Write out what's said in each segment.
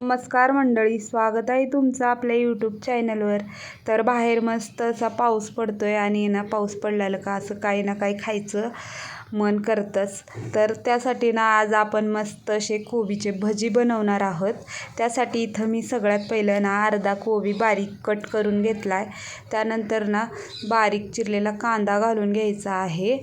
नमस्कार मंडळी स्वागत आहे तुमचं आपल्या यूट्यूब चॅनलवर तर बाहेर मस्त असा पाऊस पडतो आहे आणि ना पाऊस पडलेलं का असं काही ना काही खायचं मन करतंच. तर त्यासाठी ना आज आपण मस्त असे कोबीचे भजी बनवणार आहोत. त्यासाठी इथं मी सगळ्यात पहिलं ना अर्धा कोबी बारीक कट करून घेतला आहे त्यानंतर ना बारीक चिरलेला कांदा घालून घ्यायचा आहे.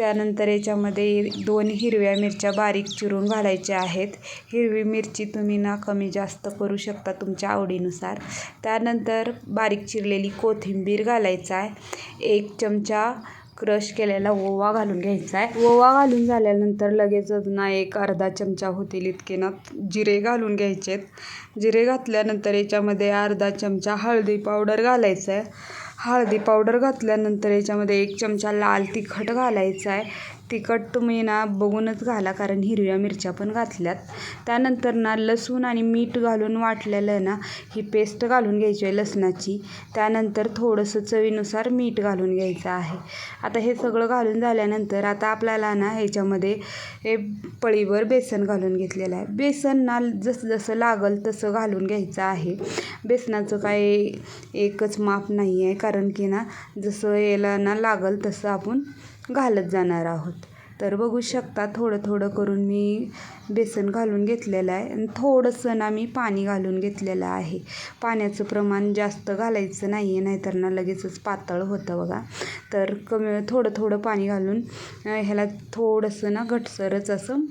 त्यानंतर याच्यामध्ये दोन हिरव्या मिरच्या बारीक चिरून घालायच्या आहेत. हिरवी मिरची तुम्ही ना कमी जास्त करू शकता तुमच्या आवडीनुसार. त्यानंतर बारीक चिरलेली कोथिंबीर घालायचा आहे. एक चमचा क्रश केलेला ओवा घालून घ्यायचा आहे. ओवा घालून झाल्यानंतर लगेचच ना एक अर्धा चमचा होतील इतके ना जिरे घालून घ्यायचे जिरे घातल्यानंतर याच्यामध्ये अर्धा चमचा हळदी पावडर घालायचं आहे. हळदी पावडर घातल्यानंतर याच्यामध्ये एक चमचा लाल तिखट घालायचा आहे. तिखट तुम्ही ना बघूनच घाला कारण हिरव्या मिरच्या पण घातल्यात. त्यानंतर ना लसूण आणि मीठ घालून वाटलेलं ना ही पेस्ट घालून घ्यायची आहे लसणाची. त्यानंतर थोडंसं चवीनुसार मीठ घालून घ्यायचं आहे. आता हे सगळं घालून झाल्यानंतर आता आपल्याला ना ह्याच्यामध्ये हे पळीवर बेसन घालून घेतलेलं आहे. बेसन ना जसं जसं लागल तसं घालून घ्यायचं आहे. बेसनाचं काय एकच माप नाही आहे कारण की ना जसं याला ना लागल तसं आपण घालत जाणार आहोत. तर बघू शकता थोडं थोडं करून मी बेसन घालून घेतलेलं आहे आणि थोडंसं ना मी पाणी घालून घेतलेलं आहे. पाण्याचं प्रमाण जास्त घालायचं नाही आहे नाहीतर ना लगेचच पातळ होतं बघा. तर कमी थोडं थोडं पाणी घालून ह्याला थोडंसं ना घटसरच असं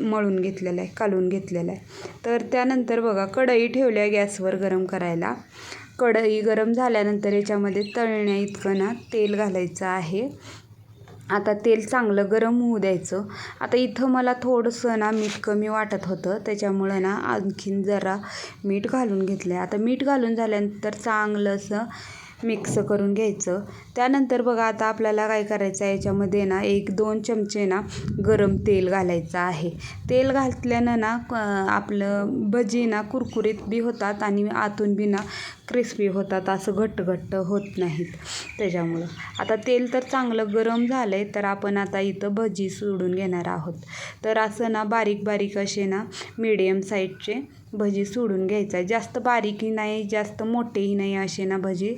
मळून घेतलेलं आहे कालून घेतलेलं आहे. तर त्यानंतर बघा कढई ठेवली आहे गॅसवर गरम करायला. कढई गरम झाल्यानंतर याच्यामध्ये तळण्या इतकं ना तेल घालायचं आहे. आता तेल चांगलं गरम होऊ द्यायचं. आता इथं मला थोडंसं ना मीठ कमी वाटत होतं. त्याच्यामुळं ना आणखीन जरा मीठ घालून घेतलं आहे आता मीठ घालून झाल्यानंतर चांगलं असं मिक्स करून घ्यायचं. त्यानंतर बघा आता आपल्याला काय करायचं आहे? याच्यामध्ये ना एक दोन चमचे ना गरम तेल घालायचं आहे. तेल घातल्यानं ना आपलं भजी ना कुरकुरीत बी होतात आणि आतून बी ना क्रिस्पी होतात असं घट्ट घट्ट होत नाहीत त्याच्यामुळं. आता तेल तर चांगलं गरम झालं आहे तर आपण आता इथं भजी सोडून घेणार आहोत. तर असं ना बारीक बारीक असे ना मीडियम साईजचे भजी सोडून घ्यायचं आहे. जास्त बारीकही नाही जास्त मोठेही नाही असे ना भजी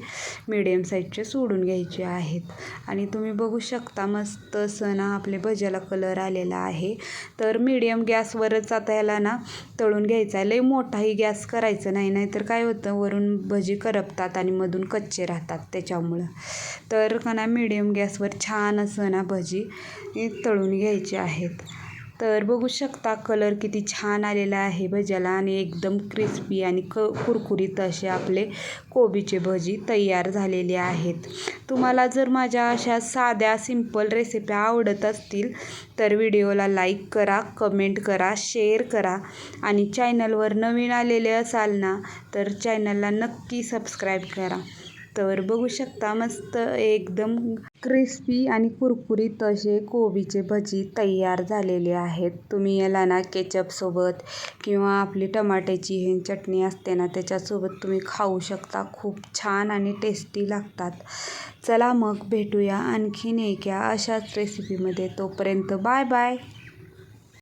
मिडियम साईजचे सोडून घ्यायचे आहेत. आणि तुम्ही बघू शकता मस्त असं ना आपले भज्याला कलर आलेला आहे. तर मीडियम गॅसवरच आता याला ना तळून घ्यायचा आहे. लई मोठाही गॅस करायचं नाही नाहीतर काय होतं वरून भजी करपतात आणि मधून कच्चे राहतात त्याच्यामुळं. तर का ना मिडियम गॅसवर छान असं ना भजी तळून घ्यायची आहेत. तर बघू शकता कलर किती छान आलेला आहे भज्याला आणि एकदम क्रिस्पी आणि क कुरकुरीत असे आपले कोबीचे भजी तयार झालेले आहेत. तुम्हाला जर माझ्या अशा साध्या सिंपल रेसिप्या आवडत असतील तर व्हिडिओला लाईक करा कमेंट करा शेअर करा. आणि चॅनलवर नवीन आलेले असाल ना तर चॅनलला नक्की सबस्क्राईब करा. तर बघू शकता मस्त एकदम क्रिस्पी आणि कुरकुरीत असे कोबीचे भजी तयार झालेले आहेत. तुम्ही याला ना केचपसोबत किंवा आपली टमाट्याची हे चटणी असते ना त्याच्यासोबत तुम्ही खाऊ शकता. खूप छान आणि टेस्टी लागतात. चला मग भेटूया आणखीन एका अशाच रेसिपीमध्ये तोपर्यंत बाय बाय.